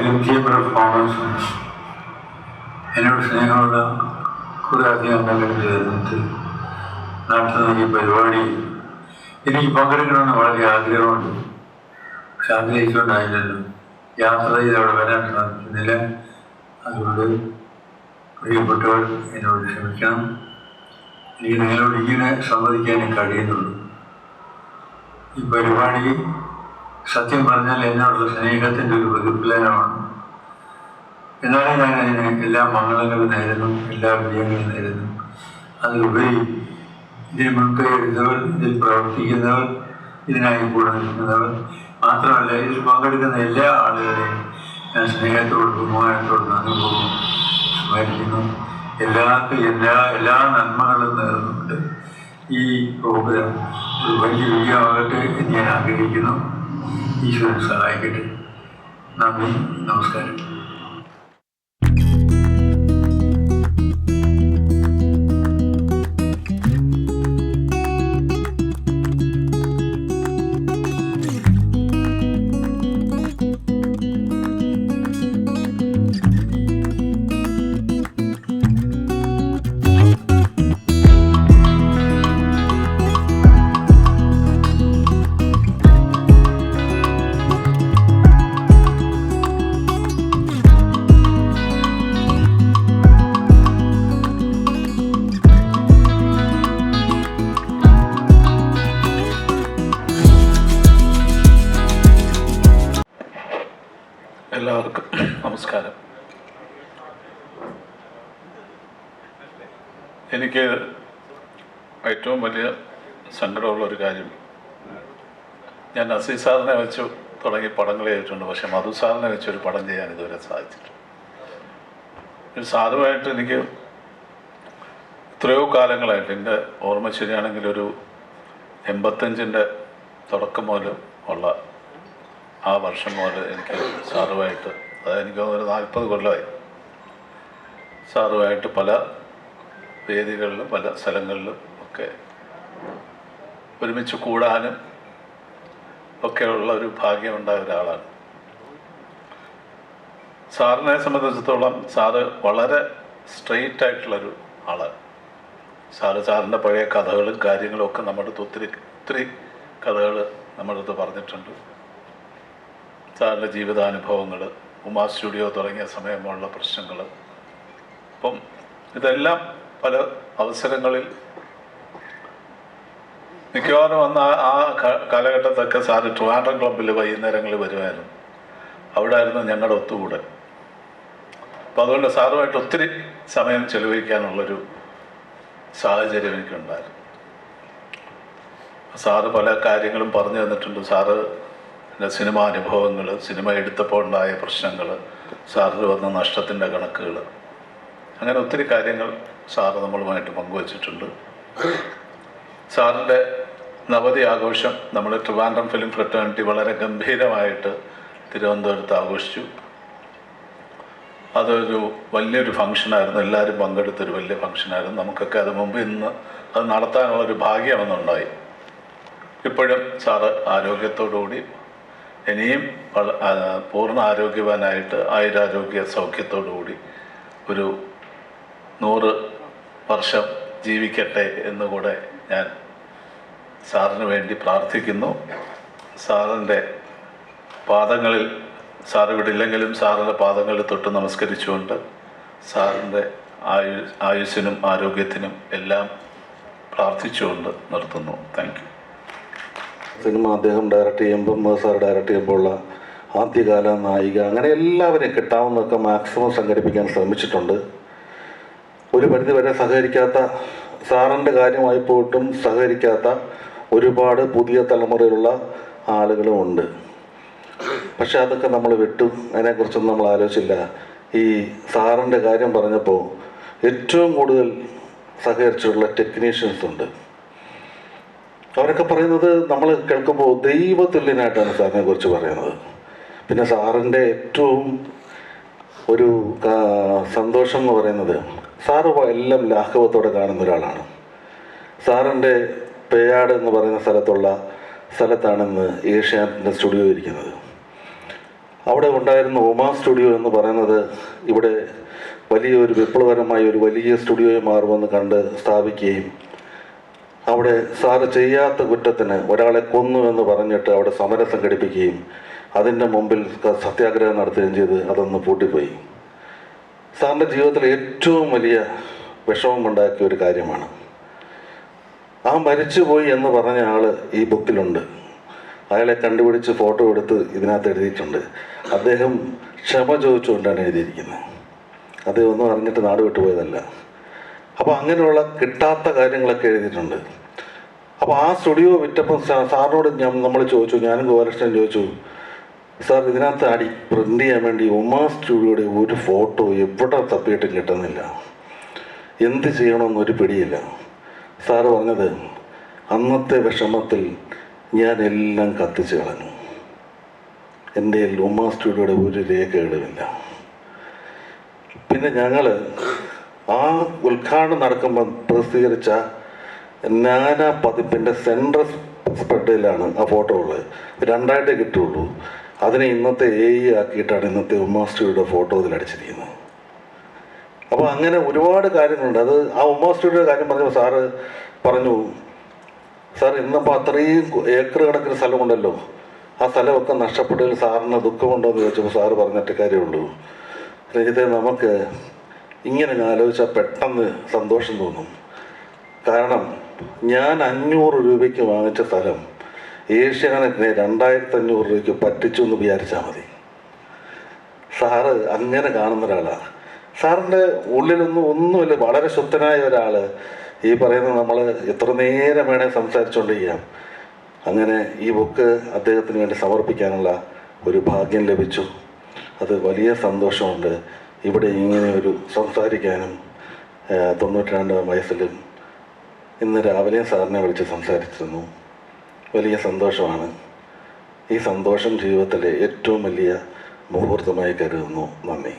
Of commerce എന്നോട് സ്നേഹമുള്ള കുറേ അധികം ചേർന്നിട്ട് നടത്തുന്ന ഈ പരിപാടി എനിക്ക് പങ്കെടുക്കണമെന്ന് വളരെ ആഗ്രഹമുണ്ട്. പക്ഷെ ആഗ്രഹിച്ചുകൊണ്ടായില്ലല്ലോ. യാത്ര ചെയ്ത് അവിടെ വരാൻ സാധിക്കുന്നില്ല. അതുകൊണ്ട് പ്രിയപ്പെട്ടവർ എന്നോട് ക്ഷമിക്കണം. എനിക്ക് നിങ്ങളോട് ഇങ്ങനെ സംവദിക്കാനേ കഴിയുന്നുള്ളൂ. ഈ പരിപാടി സത്യം പറഞ്ഞാൽ എന്നോടുള്ള സ്നേഹത്തിന്റെ ഒരു പ്രതിഫലനമാണ് എന്നാലും ഞാൻ അതിന് എല്ലാ മംഗളങ്ങളും നേരുന്നു എല്ലാ വിജയങ്ങളും നേരുന്നു. അതിലുപരി ഇതിന് മുൻകൈ എടുത്തവർ ഇതിൽ പ്രവർത്തിക്കുന്നവർ ഇതിനായി കൂടെ നിൽക്കുന്നവർ. മാത്രമല്ല ഇതിൽ പങ്കെടുക്കുന്ന എല്ലാ ആളുകളെയും ഞാൻ സ്നേഹത്തോട് ബഹുമാനത്തോട് പോകും സ്മരിക്കുന്നു. എല്ലാവർക്കും എല്ലാ എല്ലാ നന്മകളും നേർന്നുകൊണ്ട് ഈ പ്രോഗ്രാം ഒരു വലിയ വിജയമാകട്ടെ എന്ന് ഞാൻ ആഗ്രഹിക്കുന്നു. ഈശ്വരൻ സഹായിക്കട്ടെ. നന്ദി നമസ്കാരം. എനിക്ക് ഏറ്റവും വലിയ സങ്കടമുള്ള ഒരു കാര്യം. ഞാൻ നസീർ സാറിനെ വെച്ച് തുടങ്ങി പടങ്ങൾ ചെയ്തിട്ടുണ്ട്. പക്ഷെ മധു സാറിനെ വെച്ച് ഒരു പടം ചെയ്യാൻ ഇതുവരെ സാധിച്ചിട്ടുണ്ട് ഒരു സാധുവായിട്ട് എനിക്ക് എത്രയോ കാലങ്ങളായിട്ട് എന്റെ ഓർമ്മ ശരിയാണെങ്കിൽ ഒരു എൺപത്തഞ്ചിന്റെ തുടക്കം മുതൽ ഉള്ള ആ വർഷം മുതൽ എനിക്ക് സാറുമായിട്ട് അതായത് എനിക്ക് ഒരു നാൽപ്പത് കൊല്ലമായി സാറുമായിട്ട് പല വേദികളിലും പല സ്ഥലങ്ങളിലും ഒക്കെ ഒരുമിച്ച് കൂടാനും ഒക്കെയുള്ള ഒരു ഭാഗ്യമുണ്ടായ ഒരാളാണ്. സാറിനെ സംബന്ധിച്ചിടത്തോളം സാറ് വളരെ സ്ട്രെയിറ്റ് ആയിട്ടുള്ളൊരു ആളാണ്. സാറ് സാറിന്റെ പഴയ കഥകളും കാര്യങ്ങളും ഒക്കെ നമ്മുടെ അടുത്ത് ഒത്തിരി ഒത്തിരി കഥകൾ നമ്മുടെ അടുത്ത് പറഞ്ഞിട്ടുണ്ട്. സാറിന്റെ ജീവിതാനുഭവങ്ങൾ ഉമാ സ്റ്റുഡിയോ തുടങ്ങിയ സമയമുള്ള പ്രശ്നങ്ങൾ. അപ്പം ഇതെല്ലാം പല അവസരങ്ങളിൽ മിക്കവാറും അന്ന് ആ കാലഘട്ടത്തൊക്കെ സാറ് ട്രിവാൻഡ്രം ക്ലബിൽ വൈകുന്നേരങ്ങളിൽ വരുമായിരുന്നു. അവിടെ ആയിരുന്നു ഞങ്ങളുടെ ഒത്തുകൂടൽ. അപ്പം അതുകൊണ്ട് സാറുമായിട്ട് ഒത്തിരി സമയം ചെലവഴിക്കാനുള്ളൊരു സാഹചര്യം എനിക്കുണ്ടായിരുന്നു. സാറ് പല കാര്യങ്ങളും പറഞ്ഞു തന്നിട്ടുണ്ട്. സാറ് എന്റെ സിനിമ അനുഭവങ്ങൾ സിനിമ എടുത്തപ്പോൾ ഉണ്ടായ പ്രശ്നങ്ങൾ സാറിന് വന്ന നഷ്ടത്തിന്റെ കണക്കുകൾ അങ്ങനെ ഒത്തിരി കാര്യങ്ങൾ സാറ് നമ്മളുമായിട്ട് പങ്കുവച്ചിട്ടുണ്ട്. സാറിന്റെ നവതി ആഘോഷം നമ്മൾ ട്രിവാൻഡ്രം ഫിലിം ഫ്രട്ടേണിറ്റി വളരെ ഗംഭീരമായിട്ട് തിരുവനന്തപുരത്ത് ആഘോഷിച്ചു. അതൊരു വലിയൊരു ഫംഗ്ഷനായിരുന്നു. എല്ലാവരും പങ്കെടുത്തൊരു വലിയ ഫംഗ്ഷനായിരുന്നു. നമുക്കൊക്കെ അത് മുമ്പ് ഇന്ന് അത് നടത്താനുള്ളൊരു ഭാഗ്യമെന്നുണ്ടായി. ഇപ്പോഴും സാറ് ആരോഗ്യത്തോടുകൂടി ഇനിയും പൂർണ ആരോഗ്യവാനായിട്ട് ആയുരാരോഗ്യ സൗഖ്യത്തോടുകൂടി ഒരു നൂറ് വർഷം ജീവിക്കട്ടെ എന്നുകൂടെ ഞാൻ സാറിന് വേണ്ടി പ്രാർത്ഥിക്കുന്നു. സാറിന്റെ പാദങ്ങളിൽ സാർ ഇവിടെ ഇല്ലെങ്കിലും സാറിന്റെ പാദങ്ങളിൽ തൊട്ട് നമസ്കരിച്ചുകൊണ്ട് സാറിന്റെ ആയു ആയുസ്സിനും ആരോഗ്യത്തിനും എല്ലാം പ്രാർത്ഥിച്ചുകൊണ്ട് നിർത്തുന്നു. താങ്ക് യു സിനിമ അദ്ദേഹം ഡയറക്റ്റ് ചെയ്യുമ്പോൾ ഉമ്മർ സാർ ഡയറക്റ്റ് ചെയ്യുമ്പോഴുള്ള ആദ്യകാല നായിക അങ്ങനെ എല്ലാവരെയും കിട്ടാവുന്നതൊക്കെ മാക്സിമം സംഘടിപ്പിക്കാൻ ശ്രമിച്ചിട്ടുണ്ട്. ഒരു പരിധി വരെ സഹകരിക്കാത്ത സാറിന്റെ കാര്യമായി പോയിട്ടും സഹകരിക്കാത്ത ഒരുപാട് പുതിയ തലമുറയിലുള്ള ആളുകളുമുണ്ട് പക്ഷെ അതൊക്കെ നമ്മൾ വിട്ടു. അതിനെക്കുറിച്ചൊന്നും നമ്മൾ ആലോചിച്ചില്ല. ഈ സാറിന്റെ കാര്യം പറഞ്ഞപ്പോൾ ഏറ്റവും കൂടുതൽ സഹകരിച്ചിട്ടുള്ള ടെക്നീഷ്യൻസ് ഉണ്ട്. അവരൊക്കെ പറയുന്നത് നമ്മൾ കേൾക്കുമ്പോൾ ദൈവതുല്യനായിട്ടാണ് സാറിനെ കുറിച്ച് പറയുന്നത്. പിന്നെ സാറിന്റെ ഏറ്റവും ഒരു സന്തോഷം എന്ന് പറയുന്നത് സാറ് എല്ലാം ലാഘവത്തോടെ കാണുന്ന ഒരാളാണ്. സാറിന്റെ പേയാട് എന്ന് പറയുന്ന സ്ഥലത്തുള്ള സ്ഥലത്താണെന്ന് ഏഷ്യാനെറ്റിന്റെ സ്റ്റുഡിയോ ഇരിക്കുന്നത്. അവിടെ ഉണ്ടായിരുന്ന ഒമാ സ്റ്റുഡിയോ എന്ന് പറയുന്നത് ഇവിടെ വലിയൊരു വിപ്ലവകരമായ ഒരു വലിയ സ്റ്റുഡിയോയെ മാറുമെന്ന് കണ്ട് സ്ഥാപിക്കുകയും അവിടെ സാറ് ചെയ്യാത്ത കുറ്റത്തിന് ഒരാളെ കൊന്നു എന്ന് പറഞ്ഞിട്ട് അവിടെ സമരം സംഘടിപ്പിക്കുകയും അതിന്റെ മുമ്പിൽ സത്യാഗ്രഹം നടത്തുകയും ചെയ്ത് അതൊന്ന് പൂട്ടിപ്പോയി. സാറിന്റെ ജീവിതത്തിൽ ഏറ്റവും വലിയ വിഷമമുണ്ടാക്കിയ ഒരു കാര്യമാണ്. ആ മരിച്ചുപോയി എന്ന് പറഞ്ഞ ആൾ ഈ ബുക്കിലുണ്ട്. അയാളെ കണ്ടുപിടിച്ച് ഫോട്ടോ എടുത്ത് ഇതിനകത്ത് എഴുതിയിട്ടുണ്ട്. അദ്ദേഹം ക്ഷമ ചോദിച്ചുകൊണ്ടാണ് എഴുതിയിരിക്കുന്നത്. അദ്ദേഹം ഒന്നും അറിഞ്ഞിട്ട് നാട് വിട്ടുപോയതല്ല അപ്പോൾ അങ്ങനെയുള്ള കിട്ടാത്ത കാര്യങ്ങളൊക്കെ എഴുതിയിട്ടുണ്ട്. അപ്പോൾ ആ സ്റ്റുഡിയോ വിറ്റപ്പം സാറിനോട് നമ്മൾ ചോദിച്ചു ഞാനും ഗോപാലകൃഷ്ണൻ ചോദിച്ചു സാർ ഇതിനകത്ത് അടി പ്രിന്റ് ചെയ്യാൻ വേണ്ടി ഉമാ സ്റ്റുഡിയോയുടെ ഒരു ഫോട്ടോ എവിടെ തപ്പിയിട്ടും കിട്ടുന്നില്ല. എന്ത് ചെയ്യണമെന്നൊരു പിടിയില്ല. സാറ് പറഞ്ഞത് അന്നത്തെ വിഷമത്തിൽ ഞാൻ എല്ലാം കത്തിച്ച് കളഞ്ഞു. എന്റെ ഉമാ സ്റ്റുഡിയോയുടെ ഒരു രേഖകളുമില്ല. പിന്നെ ഞങ്ങൾ ആ ഉദ്ഘാടനം നടക്കുമ്പോൾ പ്രസിദ്ധീകരിച്ച നാനാ പതിപ്പിന്റെ സെൻട്രൽ സ്പ്രെഡിലാണ് ആ ഫോട്ടോ ഉള്ളത്. രണ്ടായിട്ടേ കിട്ടുള്ളൂ. അതിനെ ഇന്നത്തെ എ ഇ ആക്കിയിട്ടാണ് ഇന്നത്തെ ഉമ്മാസ്റ്റിയുടെ ഫോട്ടോ ഇതിൽ അടിച്ചിരിക്കുന്നത്. അപ്പോൾ അങ്ങനെ ഒരുപാട് കാര്യങ്ങളുണ്ട്. അത് ആ ഉമ്മാസ്റ്റിയുടെ കാര്യം പറഞ്ഞപ്പോൾ സാറ് പറഞ്ഞു സാർ ഇന്നപ്പോൾ അത്രയും ഏക്കർ കണക്കിന് സ്ഥലമുണ്ടല്ലോ ആ സ്ഥലമൊക്കെ നഷ്ടപ്പെട്ടതിൽ സാറിന് ദുഃഖമുണ്ടോ എന്ന് ചോദിച്ചപ്പോൾ സാറ് പറഞ്ഞിട്ട് കാര്യമുള്ളൂ. രഞ്ജിത്തെ നമുക്ക് ഇങ്ങനെ ആലോചിച്ചാൽ പെട്ടെന്ന് സന്തോഷം തോന്നും. കാരണം ഞാൻ അഞ്ഞൂറ് രൂപയ്ക്ക് വാങ്ങിച്ച സ്ഥലം ഏഷ്യാനെറ്റിനെ രണ്ടായിരത്തി അഞ്ഞൂറ് രൂപയ്ക്ക് പറ്റിച്ചു എന്ന് വിചാരിച്ചാൽ മതി. സാറ് അങ്ങനെ കാണുന്ന ഒരാളാണ് സാറിന്റെ ഉള്ളിലൊന്നും ഒന്നുമില്ല. വളരെ ശുദ്ധനായ ഒരാൾ ഈ പറയുന്ന നമ്മൾ എത്ര നേരം വേണേൽ സംസാരിച്ചുകൊണ്ടിരിക്കാം അങ്ങനെ ഈ ബുക്ക് അദ്ദേഹത്തിന് വേണ്ടി സമർപ്പിക്കാനുള്ള ഒരു ഭാഗ്യം ലഭിച്ചു. അത് വലിയ സന്തോഷമുണ്ട്. ഇവിടെ ഇങ്ങനെ ഒരു സംസാരിക്കാനും തൊണ്ണൂറ്റി രണ്ടാം വയസ്സിലും ഇന്ന് രാവിലെ സാറിനെ വിളിച്ച് സംസാരിച്ചിരുന്നു. വലിയ സന്തോഷമാണ്. ഈ സന്തോഷം ജീവിതത്തിലെ ഏറ്റവും വലിയ മുഹൂർത്തമായി കരുതുന്നു. നന്ദി.